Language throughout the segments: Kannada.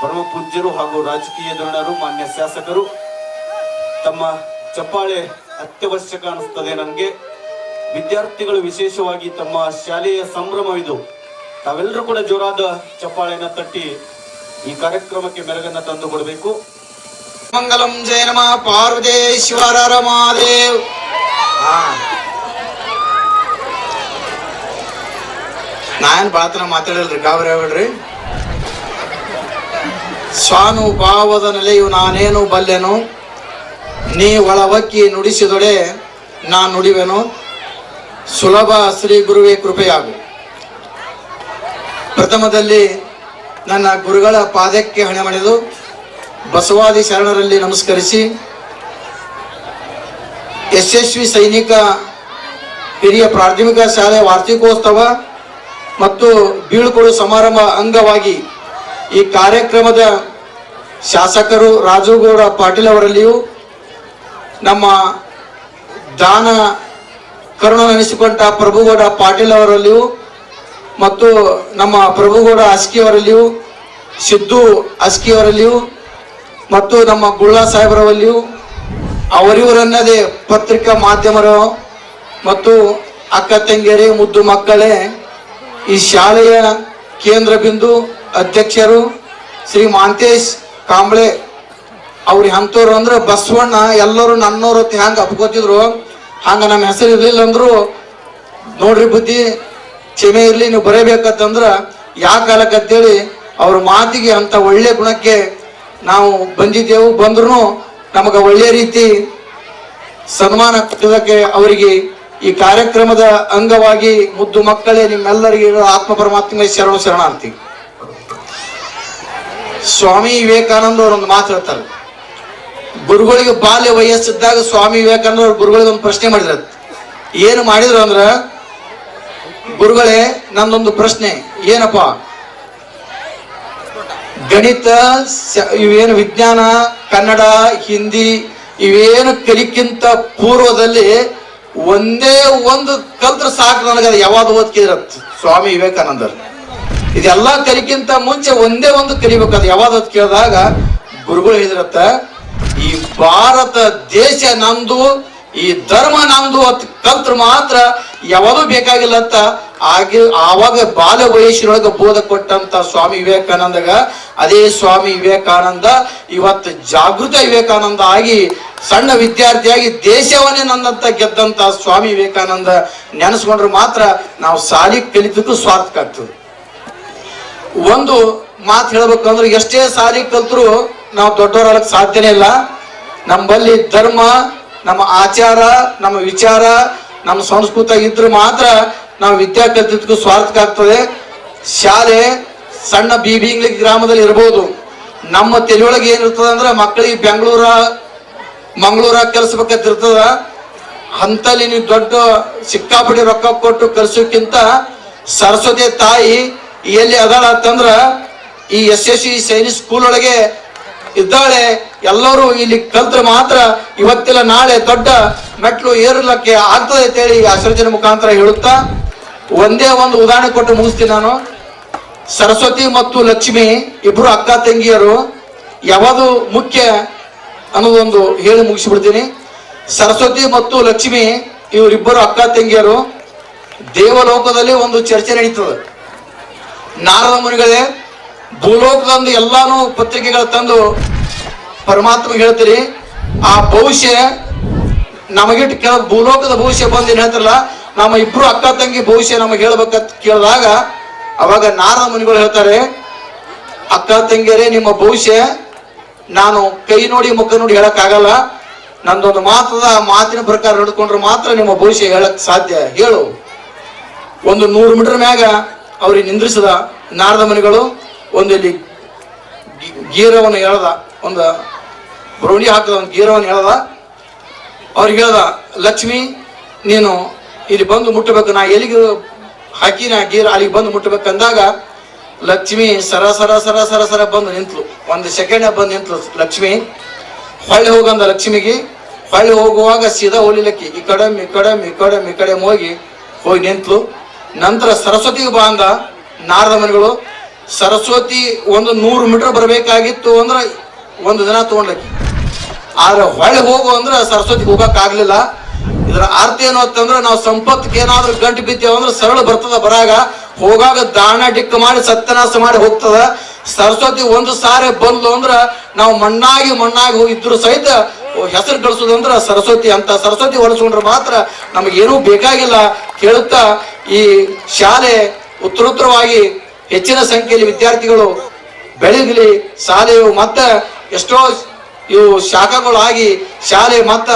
ಪರಮ ಪೂಜ್ಯರು ಹಾಗೂ ರಾಜಕೀಯ ಧರಣರು, ಮಾನ್ಯ ಶಾಸಕರು. ತಮ್ಮ ಚಪ್ಪಾಳೆ ಅತ್ಯವಶ್ಯಕ ಅನಿಸ್ತದೆ ನನಗೆ. ವಿದ್ಯಾರ್ಥಿಗಳು ವಿಶೇಷವಾಗಿ ತಮ್ಮ ಶಾಲೆಯ ಸಂಭ್ರಮವಿದು ತಾವೆಲ್ಲರೂ ಕೂಡ ಜೋರಾದ ಚಪ್ಪಾಳೆಯನ್ನು ತಟ್ಟಿ ಈ ಕಾರ್ಯಕ್ರಮಕ್ಕೆ ಮೆರಗನ್ನ ತಂದು ಕೊಡಬೇಕು. ಮಂಗಲಂ ಜಯ ನಮಃ ಪಾರ್ವತೇಶ್ವರ ರಮಾದೇವ್ ನಾನು ಪಾತ್ರ ಮಾತಾಡಲ್ರಿ ಗಾಬರಿ ಆಗ್ಬೇಡ್ರಿ. ಸ್ವಾನುಭಾವದ ನೆಲೆಯು ನಾನೇನು ಬಲ್ಲೆನು? ನೀ ಒಳವಕ್ಕಿ ನುಡಿಸಿದೊಡೆ ನಾನು ನುಡಿವೆನು. ಸುಲಭ ಶ್ರೀ ಗುರುವೇ ಕೃಪೆಯಾಗು. ಪ್ರಥಮದಲ್ಲಿ ನನ್ನ ಗುರುಗಳ ಪಾದಕ್ಕೆ ಹಣೆ ಮಾಡಿದು ಬಸವಾದಿ ಶರಣರಲ್ಲಿ ನಮಸ್ಕರಿಸಿ, ಯಶಸ್ವಿ ಸೈನಿಕ, ಹಿರಿಯ ಪ್ರಾಥಮಿಕ ಶಾಲೆ ವಾರ್ಷಿಕೋತ್ಸವ ಮತ್ತು ಬೀಳ್ಕೊಡು ಸಮಾರಂಭ ಅಂಗವಾಗಿ ಈ ಕಾರ್ಯಕ್ರಮದ ಶಾಸಕರು ರಾಜುಗೌಡ ಪಾಟೀಲ್ ಅವರಲ್ಲಿಯೂ ನಮ್ಮ ದಾನ ಕರುಣನೆನಿಸಿಕೊಂಡ ಪ್ರಭುಗೌಡ ಪಾಟೀಲ್ ಅವರಲ್ಲಿಯೂ ಮತ್ತು ನಮ್ಮ ಪ್ರಭುಗೌಡ ಅಸ್ಕಿ ಅವರಲ್ಲಿಯೂ, ಸಿದ್ದು ಅಸ್ಕಿ ಅವರಲ್ಲಿಯೂ ಮತ್ತು ನಮ್ಮ ಗುಳ್ಳಾ ಸಾಹೇಬರವಲ್ಲಿಯೂ, ಅವರಿವರನ್ನದೇ ಪತ್ರಿಕಾ ಮಾಧ್ಯಮರು ಮತ್ತು ಅಕ್ಕ ತಂಗಿಯರೇ, ಮುದ್ದು ಮಕ್ಕಳೇ, ಈ ಶಾಲೆಯ ಕೇಂದ್ರ ಬಿಂದು ಅಧ್ಯಕ್ಷರು ಶ್ರೀ ಮಾಂತೇಶ್ ಕಾಂಬ್ಳೆ ಅವ್ರು ಅಂಥವ್ರು ಅಂದ್ರೆ ಬಸವಣ್ಣ ಎಲ್ಲರೂ ನನ್ನವ್ರ ಹೊತ್ತು ಹೆಂಗೆ ಅಪ್ಕೋತಿದ್ರು, ಹಂಗ ನಮ್ಮ ಹೆಸರು ಇರ್ಲಿಲ್ಲ ಅಂದ್ರು, ನೋಡ್ರಿ ಬುದ್ಧಿ, ಕ್ಷಮೆ ಇರ್ಲಿ, ನೀವು ಬರೇಬೇಕಂತಂದ್ರ ಯಾವ ಕಾಲಕ್ಕೆ ಕಾಲಕ್ಕಂತೇಳಿ ಅವ್ರ ಮಾತಿಗೆ ಅಂತ ಒಳ್ಳೆ ಗುಣಕ್ಕೆ ನಾವು ಬಂದಿದ್ದೆವು. ಬಂದ್ರು ನಮಗೆ ಒಳ್ಳೆ ರೀತಿ ಸನ್ಮಾನ ಕೊಟ್ಟಿದ್ದಕ್ಕೆ ಅವರಿಗೆ ಈ ಕಾರ್ಯಕ್ರಮದ ಅಂಗವಾಗಿ ಮುದ್ದು ಮಕ್ಕಳೇ ನಿಮ್ಮೆಲ್ಲರಿಗೆ ಆತ್ಮ ಪರಮಾತ್ಮ ಶರಣ ಶರಣಾರ್ಥಿ. ಸ್ವಾಮಿ ವಿವೇಕಾನಂದ ಒಂದು ಮಾತು ಹೇಳ್ತಾರೆ. ಗುರುಗಳಿಗೆ ಬಾಲ್ಯ ವಯಸ್ಸಿದ್ದಾಗ ಸ್ವಾಮಿ ವಿವೇಕಾನಂದ ಅವ್ರ ಗುರುಗಳಿಗೆ ಒಂದು ಪ್ರಶ್ನೆ ಮಾಡಿದ್ರ. ಏನು ಮಾಡಿದ್ರು ಅಂದ್ರ, ಗುರುಗಳೇ, ನಂದೊಂದು ಪ್ರಶ್ನೆ, ಏನಪ್ಪ? ಗಣಿತ ಇವೇನು ವಿಜ್ಞಾನ, ಕನ್ನಡ, ಹಿಂದಿ, ಇವೇನು ಕಲಿಕ್ಕಿಂತ ಪೂರ್ವದಲ್ಲಿ ಒಂದೇ ಒಂದು ಕಲ್ತ್ರ ಸಾಕು ನನಗೆ ಯಾವಾಗ ಓದ್ಕಿದ್ರತ್ ಸ್ವಾಮಿ ವಿವೇಕಾನಂದರು. ಇದೆಲ್ಲ ಕಲಿಕ್ಕಿಂತ ಮುಂಚೆ ಒಂದೇ ಒಂದು ಕಲಿಬೇಕು. ಅದು ಯಾವಾಗ ಕೇಳಿದಾಗ ಗುರುಗಳು ಹೇಳಿದ್ರತ್ತ ಈ ಭಾರತ ದೇಶ ನಮ್ದು ಈ ಧರ್ಮ ನಮ್ದು ಅಂತ ಕಲ್ತ್ರ ಮಾತ್ರ ಯಾವಾಗೂ ಬೇಕಾಗಿಲ್ಲ ಅಂತ ಆಗಿ ಆವಾಗ ಬಾಲ ವಯಸ್ಸಿನೊಳಗೆ ಬೋಧ ಕೊಟ್ಟಂತ ಸ್ವಾಮಿ ವಿವೇಕಾನಂದಗ, ಅದೇ ಸ್ವಾಮಿ ವಿವೇಕಾನಂದ ಇವತ್ತು ಜಾಗೃತ ವಿವೇಕಾನಂದ ಆಗಿ ಸಣ್ಣ ವಿದ್ಯಾರ್ಥಿಯಾಗಿ ದೇಶವನ್ನೇ ನನ್ನಂತ ಗೆದ್ದಂತ ಸ್ವಾಮಿ ವಿವೇಕಾನಂದ ನೆನೆಸ್ಕೊಂಡ್ರೆ ಮಾತ್ರ ನಾವು ಸಾಲಿ ಕಲಿತಕ್ಕೂ ಸ್ವಾರ್ಥಕ ಆಗ್ತದೆ. ಒಂದು ಮಾತು ಹೇಳ್ಬೇಕಂದ್ರೆ ಎಷ್ಟೇ ಸಾರಿ ಕಲ್ತರು ನಾವು ದೊಡ್ಡವರಾಗಕ್ಕೆ ಸಾಧ್ಯನೇ ಇಲ್ಲ. ನಮ್ಮಲ್ಲಿ ಧರ್ಮ, ನಮ್ಮ ಆಚಾರ, ನಮ್ಮ ವಿಚಾರ, ನಮ್ಮ ಸಂಸ್ಕೃತ ಇದ್ರೆ ಮಾತ್ರ ನಾವು ವಿದ್ಯಾ ಕಲ್ತಿದ್ದಕ್ಕೂ ಸ್ವಾರ್ಥಕ ಆಗ್ತದೆ. ಶಾಲೆ ಸಣ್ಣ ಬೀಬಿ ಗ್ರಾಮದಲ್ಲಿ ಇರ್ಬೋದು. ನಮ್ಮ ತಲೆಯೊಳಗೆ ಏನಿರ್ತದೆ ಅಂದ್ರೆ ಮಕ್ಕಳಿಗೆ ಬೆಂಗಳೂರ, ಮಂಗಳೂರ ಕಲಿಸ್ಬೇಕಂತಿರ್ತದ ಅಂತಲ್ಲಿ ನೀವು ದೊಡ್ಡ ಸಿಕ್ಕಾಪಟ್ಟಿ ರೊಕ್ಕ ಕೊಟ್ಟು ಕಲಿಸೋಕ್ಕಿಂತ ಸರಸ್ವತಿ ತಾಯಿ ಎಲ್ಲಿ ಅದಾಳ ಅಂತಂದ್ರ ಈ S S C Sainik school ಒಳಗೆ ಇದ್ದಾಳೆ. ಎಲ್ಲರೂ ಇಲ್ಲಿ ಕಲ್ತ್ರೆ ಮಾತ್ರ ಇವತ್ತಿಲ್ಲ, ನಾಳೆ ದೊಡ್ಡ ಮೆಟ್ಲು ಏರಲಕ್ಕೆ ಆಗ್ತದೆ ಅಂತೇಳಿ ಈ ಆಶ್ರಜನ ಮುಖಾಂತರ ಹೇಳುತ್ತಾ, ಒಂದೇ ಒಂದು ಉದಾಹರಣೆ ಕೊಟ್ಟು ಮುಗಿಸ್ತೀನಿ ನಾನು. ಸರಸ್ವತಿ ಮತ್ತು ಲಕ್ಷ್ಮಿ ಇಬ್ರು ಅಕ್ಕ ತಂಗಿಯರು, ಯಾವುದು ಮುಖ್ಯ ಅನ್ನೋದೊಂದು ಹೇಳಿ ಮುಗಿಸಿಬಿಡ್ತೀನಿ. ಸರಸ್ವತಿ ಮತ್ತು ಲಕ್ಷ್ಮಿ ಇವರಿಬ್ಬರು ಅಕ್ಕ ತಂಗಿಯರು, ದೇವಲೋಕದಲ್ಲಿ ಒಂದು ಚರ್ಚೆ ನಡೀತದೆ. ನಾರದ ಮುನಿಗಳೇ, ಭೂಲೋಕದಂದು ಎಲ್ಲಾನು ಪತ್ರಿಕೆಗಳು ತಂದು ಪರಮಾತ್ಮ ಹೇಳ್ತೀರಿ, ಆ ಭವಿಷ್ಯ ನಮಗಿಟ್ಟು ಕೇಳ, ಭೂಲೋಕದ ಭವಿಷ್ಯ ಬಂದು ಏನ್ ಹೇಳ್ತಾರಲ್ಲ, ನಮ್ಮ ಇಬ್ರು ಅಕ್ಕ ತಂಗಿ ಭವಿಷ್ಯ ನಮಗೆ ಹೇಳ್ಬೇಕಂತ ಕೇಳಿದಾಗ, ಅವಾಗ ನಾರದ ಮುನಿಗಳು ಹೇಳ್ತಾರೆ, ಅಕ್ಕ ತಂಗಿಯರೇ, ನಿಮ್ಮ ಭವಿಷ್ಯ ನಾನು ಕೈ ನೋಡಿ ಮುಖ ನೋಡಿ ಹೇಳಕ್ ಆಗಲ್ಲ ನಂದೊಂದು ಮಾತದ ಮಾತಿನ ಪ್ರಕಾರ ನಡ್ಕೊಂಡ್ರೆ ಮಾತ್ರ ನಿಮ್ಮ ಭವಿಷ್ಯ ಹೇಳಕ್ ಸಾಧ್ಯ, ಹೇಳು. ಒಂದು ನೂರು ಮೀಟರ್ ಮ್ಯಾಗ ಅವ್ರಿಗೆ ನಿಂದ್ರಿಸಿದ. ನಾರದ ಮನೆಗಳು, ಒಂದು ಇಲ್ಲಿ ಗೀರವನ್ನು ಹೇಳ್ದ ಒಂದು ಬ್ರೌಣಿ ಹಾಕಿದ ಒಂದು ಗೀರವನ್ನು ಹೇಳ್ದ ಅವ್ರಿಗೆ ಹೇಳ್ದ, ಲಕ್ಷ್ಮಿ, ನೀನು ಇಲ್ಲಿ ಬಂದು ಮುಟ್ಟಬೇಕು. ನಾ ಎಲ್ಲಿಗೆ ಹಾಕಿ ನಾ ಗೀರ ಅಲ್ಲಿಗೆ ಬಂದು ಮುಟ್ಟಬೇಕು. ಅಂದಾಗ ಲಕ್ಷ್ಮಿ ಸರ ಸರ ಸರ ಸರ ಸರ ಬಂದು ನಿಂತ್ಲು. ಒಂದು ಸೆಕೆಂಡ್ ಬಂದು ನಿಂತ್ಲು ಲಕ್ಷ್ಮಿ. ಹೊಳ್ಳಿ ಹೋಗಂದ ಲಕ್ಷ್ಮಿಗೆ. ಹೊಳ್ಳಿ ಹೋಗುವಾಗ ಸೀದಾ ಹೋಲಿಲಕ್ಕಿ. ಈ ಕಡೆ ಈ ಕಡೆ ಈ ಕಡೆ ಈ ಕಡೆ ಹೋಗಿ ಹೋಗಿ ನಿಂತ್ಲು. ನಂತರ ಸರಸ್ವತಿಗೆ ಬಾ ಅಂದ ನಾರದ ಮನೆಗಳು. ಸರಸ್ವತಿ ಒಂದು ನೂರು ಮೀಟರ್ ಬರಬೇಕಾಗಿತ್ತು ಅಂದ್ರೆ ಒಂದು ದಿನ ತಗೊಂಡ್ಲಕ್ಕಿ. ಆದ್ರೆ ಹೊಳೆ ಹೋಗು ಅಂದ್ರೆ ಸರಸ್ವತಿ ಹೋಗಕ್ ಆಗ್ಲಿಲ್ಲ. ಇದರ ಅರ್ಥ ಏನು ಅಂತಂದ್ರೆ ನಾವು ಸಂಪತ್ತಿಗೆ ಏನಾದ್ರೂ ಗಂಟು ಬಿದ್ದೇವೆ ಅಂದ್ರೆ ಸರಳ ಬರ್ತದ ಬರಾಗ. ಹೋಗಾಗ ದಾಣ ಡಿಕ್ಕ ಮಾಡಿ ಸತ್ಯನಾಶ ಮಾಡಿ ಹೋಗ್ತದ. ಸರಸ್ವತಿ ಒಂದು ಸಾರಿ ಬಂದ್ಲು ಅಂದ್ರೆ ನಾವು ಮಣ್ಣಾಗಿ ಮಣ್ಣಾಗಿ ಹೋಗಿದ್ರು ಸಹಿತ ಹೆಸರು ಕಳಿಸೋದಂದ್ರ ಸರಸ್ವತಿ ಅಂತ. ಸರಸ್ವತಿ ಹೊಲಿಸ್ಕೊಂಡ್ರೆ ಮಾತ್ರ ನಮಗೇನೂ ಬೇಕಾಗಿಲ್ಲ. ಕೇಳುತ್ತಾ ಈ ಶಾಲೆ ಉತ್ತರೋತ್ತರವಾಗಿ ಹೆಚ್ಚಿನ ಸಂಖ್ಯೆಯಲ್ಲಿ ವಿದ್ಯಾರ್ಥಿಗಳು ಬೆಳಗಲಿ ಶಾಲೆಯು ಮತ್ತ ಎಷ್ಟೋ ಇವು ಶಾಖೆಗಳಾಗಿ ಶಾಲೆ ಮತ್ತ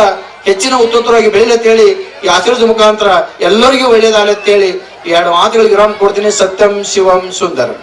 ಹೆಚ್ಚಿನ ಉತ್ತರೋತ್ತರವಾಗಿ ಅಂತ ಹೇಳಿ ಈ ಆಶೀರ್ವಾದ ಮುಖಾಂತರ ಎಲ್ಲರಿಗೂ ಒಳ್ಳೇದಾಗಲಿ ಅಂತೇಳಿ ಎರಡು ಮಾತುಗಳಿಗೆ ವಿರಾಮ ಕೊಡ್ತೀನಿ. ಸತ್ಯಂ ಶಿವಂ ಸುಂದರಂ.